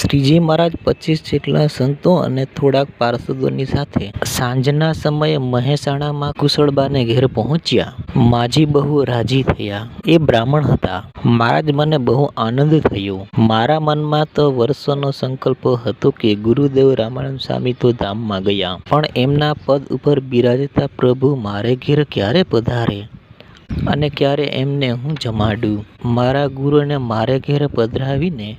શ્રીજી મહારાજ પચીસ જેટલા સંતો અને થોડાક પાર્ષદોની સાથે સાંજના સમયે મહેસાણામાં કુશળબાને ઘેર પહોંચ્યા. માજી બહુ રાજી થયા. એ બ્રાહ્મણ હતા. મહારાજ મને બહુ આનંદ થયો. મારા મનમાં તો વર્ષોનો સંકલ્પ હતો કે ગુરુદેવ રામાનંદ સ્વામી તો ધામમાં ગયા. પણ એમના પદ ઉપર બિરાજતા પ્રભુ મારે ઘેર ક્યારે પધારે? અને ક્યારે એમને હું જમાડું? મારા ગુરુને મારે ઘેર પધરાવીને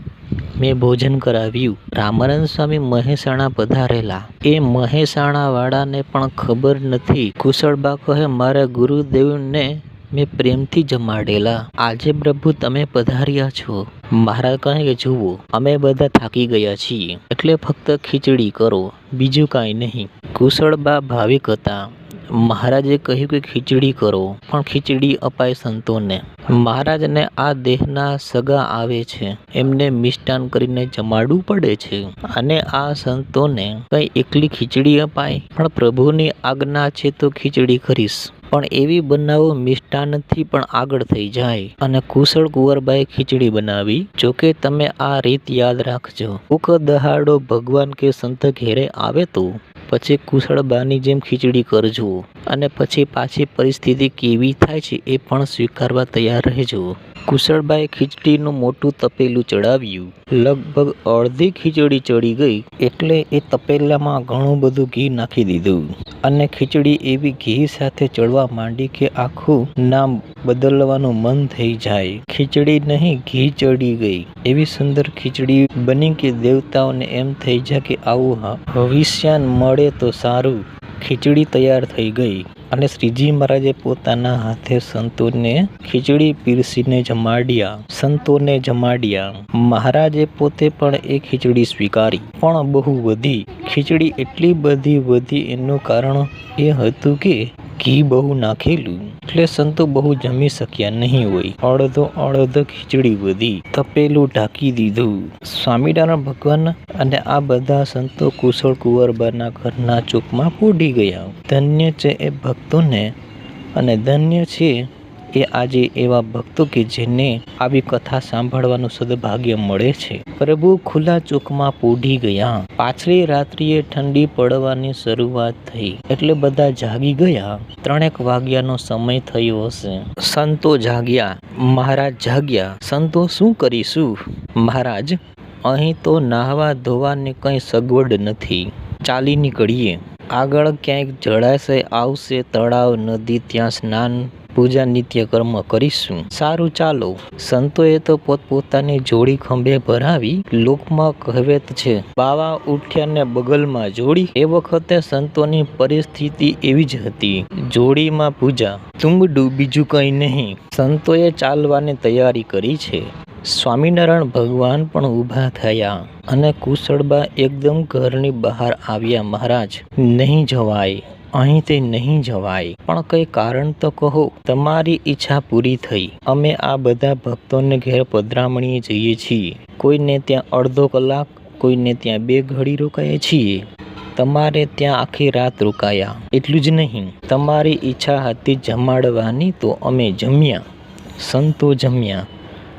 મેં ભોજન કરાવ્યું. રામાનંદ સ્વામી મહેસાણા પધારેલા. એ મહેસાણા વાળાને પણ ખબર નથી. કુશળબા કહે મારા ગુરુદેવને મેં પ્રેમથી જમાડેલા. આજે પ્રભુ તમે પધાર્યા છો. મહારાજ કહે કે જુઓ. અમે બધા થાકી ગયા છીએ. એટલે ફક્ત ખીચડી કરો. બીજું કાંઈ નહીં. કુશળબા ભાવિક હતા. મહારાજે કહ્યું કે ખીચડી કરો, પણ ખીચડી અપાય સંતોને. મહારાજને આ દેહના સગા આવે છે. એમને મિષ્ટાન કરીને જમાડવું પડે છે. અને આ સંતોને કંઈ એકલી ખીચડી અપાય? પણ પ્રભુની આજ્ઞા છે તો ખીચડી કરીશ. પણ એવી બનાવો મિષ્ટાનથી પણ આગળ થઈ જાય. અને કુશળ કુંવરબાઈ ખીચડી બનાવી. જોકે તમે આ રીત યાદ રાખજો. ભૂખ દહાડો ભગવાન કે સંત ઘેરે આવે તો? પછી કુશળ બાની જેમ ખીચડી કરજો અને પછી પાછી પરિસ્થિતિ કેવી થાય છે એ પણ સ્વીકારવા તૈયાર રહેજો. કુશળબાએ ખીચડીનું મોટું તપેલું ચડાવ્યું. લગભગ અડધી ખીચડી ચડી ગઈ એટલે એ તપેલામાં ઘણું બધું ઘી નાખી દીધું અને ખીચડી એવી ઘી સાથે ચડવા માંડી કે આખું નામ બદલવાનું મન થઈ જાય. ખીચડી નહીં, ઘી ચડી ગઈ. એવી સુંદર ખીચડી બની કે દેવતાઓને એમ થઈ જાય કે આવું ભવિષ્યાન મળે તો સારું. ખીચડી તૈયાર થઈ ગઈ. અને શ્રીજી મહારાજે પોતાના હાથે સંતોને ખીચડી પીરસીને જમાડ્યા. સંતોને જમાડ્યા. મહારાજે પોતે પણ એ ખીચડી સ્વીકારી. પણ બહુ વધી. ખીચડી એટલી બધી વધી એનું કારણ એ હતું કે ઘી બહુ નાખેલું. એટલે સંતો બહુ જમી શક્યા નહીં હોય. અડધો અડધો ખીચડી વધી તપેલું ઢાંકી દીધું. સ્વામિનારાયણ ભગવાન અને આ બધા સંતો કુશળ કુંવરબાના ઘરના ચોકમાં પૂડી ગયા. ધન્ય છે એ ભક્તોને અને ધન્ય છે એ આજે એવા ભક્તો કે જેને આવી કથા સાંભળવાનું સદભાગ્ય મળે છે. પ્રભુ ખુલ્લા ચોકમાં પોઢી ગયા. પાછલી રાત્રિએ ઠંડી પડવાની શરૂઆત થઈ. એટલે બધા જાગી ગયા. ત્રણેક વાગ્યાનો સમય થયો હશે. સંતો જાગ્યા. મહારાજ જાગ્યા. સંતો શું કરીશું? મહારાજ, અહીં તો નાહવા ધોવાની કંઈ સગવડ નથી. ચાલી નીકળીએ. આગળ ક્યાંક જળાશય આવશે, તળાવ, નદી, ત્યાં સ્નાન પૂજા નિત્ય કર્મ કરીશું. સારું ચાલો. સંતોએ તો પોતપોતાની જોડી ખંભે ભરાવી લોકમાં કહેવત છે, બાવા ઉઠ્યાને બગલમાં જોડી. એ વખતે સંતોની પરિસ્થિતિ એવી જ હતી. જોડીમાં પૂજા. તુંબડું બીજું કંઈ નહીં. સંતોએ ચાલવાની તૈયારી કરી છે. સ્વામિનારાયણ ભગવાન પણ ઊભા થયા અને કુશળબા એકદમ ઘરની બહાર આવ્યા, મહારાજ, નહીં જવાય. અહીં તે નહીં જવાય. પણ કંઈ કારણ તો કહો. તમારી ઈચ્છા પૂરી થઈ. અમે આ બધા ભક્તોને ઘેર પધરામણીએ જઈએ છીએ. કોઈને ત્યાં અડધો કલાક, કોઈને ત્યાં બે ઘડી રોકાઈએ છીએ. તમારે ત્યાં આખી રાત રોકાયા. એટલું જ નહીં. તમારી ઈચ્છા હતી જમાડવાની તો અમે જમ્યા. સંતો જમ્યા.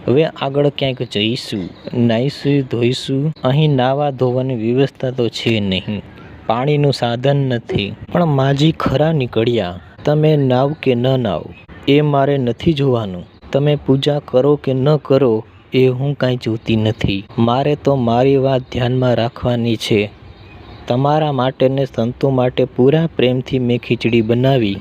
હવે આગળ ક્યાંક જઈશું? નાહીશું ધોઈશું? અહીં નાવા ધોવાની વ્યવસ્થા તો છે નહીં. પાણીનું સાધન નથી. પણ માજી ખરા નીકળ્યા. તમે નાવ કે ન નાવ, એ મારે નથી જોવાનું. તમે પૂજા કરો કે ન કરો, એ હું કાંઈ જોતી નથી. મારે તો મારી વાત ધ્યાનમાં રાખવાની છે. તમારા માટે ને સંતો માટે પૂરા પ્રેમથી મેં ખીચડી બનાવી.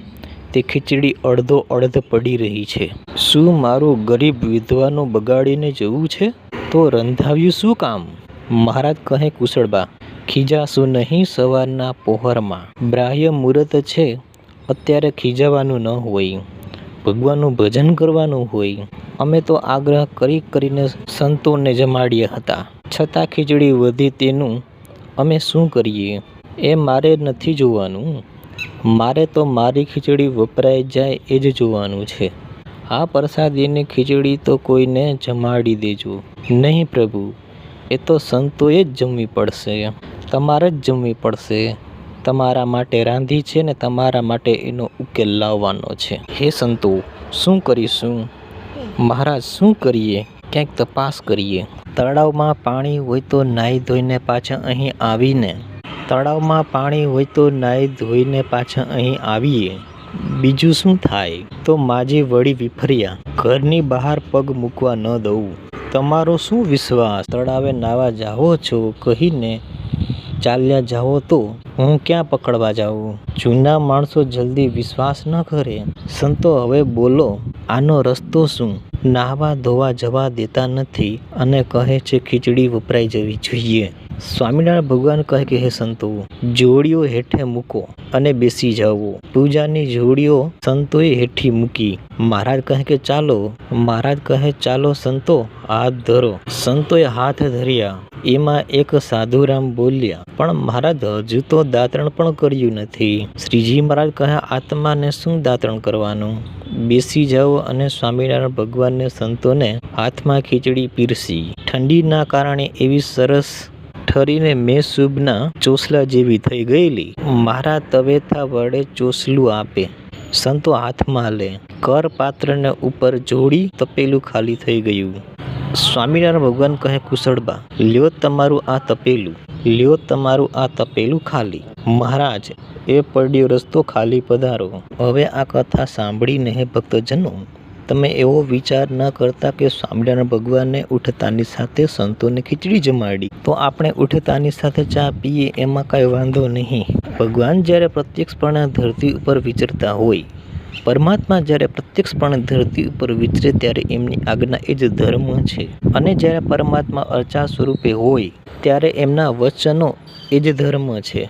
તે ખીચડી અડધો અડધ પડી રહી છે. શું મારું ગરીબ વિધવાનું બગાડીને જવું છે? તો રંધાવ્યું શું કામ? મહારાજ કહે, કુશળબા ખીજાશું નહીં સવારના પહોરમાં. બ્રાહ્ય મુહૂર્ત છે, અત્યારે ખીજાવાનું ન હોય. ભગવાનનું ભજન કરવાનું હોય. અમે તો આગ્રહ કરી કરીને સંતોને જમાડ્યા હતા. છતાં ખીચડી વધી તેનું અમે શું કરીએ? એ મારે નથી જોવાનું. મારે તો મારી ખીચડી વપરાઈ જાય એ જ જોવાનું છે. આ પ્રસાદીની ખીચડી તો કોઈને જમાડી દેજો. નહીં પ્રભુ, એ તો સંતોએ જ જમવી પડશે. તમારે જ જમવી પડશે. તમારા માટે રાંધી છે ને તમારા માટે એનો ઉકેલ લાવવાનો છે. હે સંતો, શું કરીશું? મહારાજ, શું કરીએ? ક્યાંક તપાસ કરીએ. તળાવમાં પાણી હોય તો નાહી ધોઈને પાછા અહીં આવીને. તળાવમાં પાણી હોય તો નાહી ધોઈને પાછા અહીં આવીએ. બીજું શું થાય? તો માજી વળી વિફર્યા. ઘરની બહાર પગ મૂકવા ન દઉં. તમારો શું વિશ્વાસ? તળાવે નાવા જાઓ છો? કહીને ચાલ્યા જાઓ તો હું ક્યાં પકડવા જાઉં? જૂના માણસો જલ્દી વિશ્વાસ ન કરે. સંતો હવે બોલો, આનો રસ્તો શું? નાહવા ધોવા જવા દેતા નથી. અને કહે છે, ખીચડી વપરાઈ જવી જોઈએ. સ્વામિનારાયણ ભગવાન કહે કે, હે સંતો, જોડીઓ હેઠે મૂકો અને બેસી જાઓ. પૂજાની જોડીઓ સંતોએ હેઠી મૂકી. મહારાજ કહે કે, ચાલો. મહારાજ કહે, ચાલો સંતો, હાથ ધરો. સંતોએ હાથ ધર્યા. એમાં એક સાધુરામ બોલ્યા, પણ મહારાજ, હજુ તો દાતરણ પણ કર્યું નથી. શ્રીજી મહારાજ કહે, આત્માને શું દાતરણ કરવાનું? બેસી જાઓ અને સ્વામિનારાયણ ભગવાનને સંતોને હાથમાં ખીચડી પીરસી. ઠંડીના કારણે એવી સરસ ઠરીને મેં શુભના ચોસલા જેવી થઈ ગયેલી. મારા તવેથા વડે ચોસલું આપે. સંતો હાથમાં લે. કર પાત્રને ઉપર જોડી તપેલું ખાલી થઈ ગયું. સ્વામિનારાયણ ભગવાન કહે કુશળબા લ્યો તમારું આ તપેલું. લ્યો તમારું આ તપેલું ખાલી. મહારાજ, એ પડ્યો રસ્તો ખાલી પધારો. હવે આ કથા સાંભળીને ભક્તજનો તમે એવો વિચાર ન કરતા કે સ્વામિનારાયણ ભગવાનને ઉઠતાની સાથે સંતોને ખીચડી જમાડી. તો આપણે ઉઠતાની સાથે ચા પીએ એમાં કાંઈ વાંધો નહીં. ભગવાન જ્યારે પ્રત્યક્ષપણે ધરતી ઉપર વિચરતા હોય, પરમાત્મા જ્યારે પ્રત્યક્ષપણે ધરતી ઉપર વિચરે ત્યારે એમની આજ્ઞા એ જ ધર્મ છે. અને જ્યારે પરમાત્મા અર્ચા સ્વરૂપે હોય, ત્યારે એમના વચનો એ જ ધર્મ છે.